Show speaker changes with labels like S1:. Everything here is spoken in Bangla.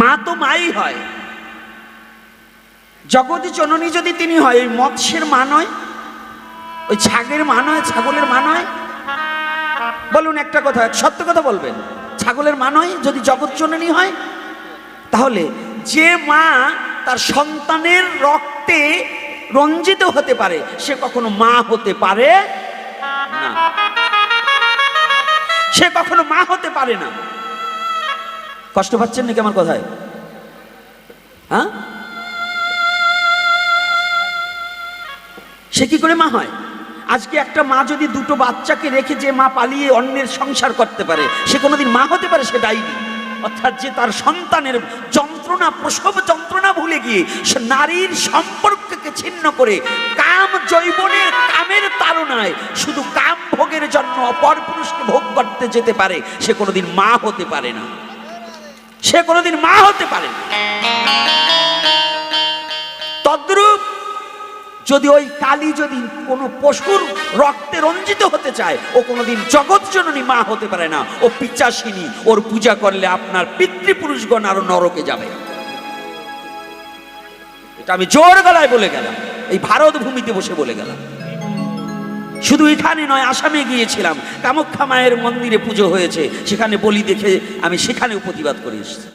S1: মা তো মাই হয়। জগৎ জননী যদি তিনি হয়, ওই মৎস্যের মা নয়, ওই ছাগের মা নয়, ছাগলের মা নয়। বলুন একটা কথা, সত্য কথা বলবেন? ছাগলের মা নয়, যদি জগৎ জননী হয়, তাহলে যে মা তার সন্তানের রক্তে রঞ্জিত হতে পারে, সে কখনো মা হতে পারে না। সে কখনো মা হতে পারে না। কষ্ট পাচ্ছেন নাকি আমার কথায়? হ্যাঁ? সে কি করে মা হয়? আজকে একটা মা যদি দুটো বাচ্চাকে রেখে যে মা পালিয়ে অন্যের সংসার করতে পারে, সে কোনোদিন মা হতে পারে সে ডাইনি। অর্থাৎ যে তার সন্তানের যন্ত্রণা, প্রসব যন্ত্রণা ভুলে গিয়ে সে নারীর সম্পর্ককে ছিন্ন করে কাম জৈবনের কামের তাড়নায় শুধু কাম ভোগের জন্য অপর পুরুষকে ভোগ করতে যেতে পারে, সে কোনোদিন মা হতে পারে না। সে কোনোদিন মা হতে পারে তদ্রূপ যদি ওই কালী যদি কোনো পশুর রক্তে রঞ্জিত হতে চায়, ও কোনোদিন জগৎ জননী মা হতে পারে না। ও পিচাসিনী, ওর পূজা করলে আপনার পিতৃপুরুষগণ আরও নরকে যাবে। এটা আমি জোর গলায় বলে গেলাম। এই ভারত ভূমিতে বসে বলে গেলাম। শুধু এখানে নয়, আসামে গিয়েছিলাম। কামাখ্যা মায়ের মন্দিরে পুজো হয়েছে। সেখানে বলি দেখে আমি সেখানেও প্রতিবাদ করে এসেছি।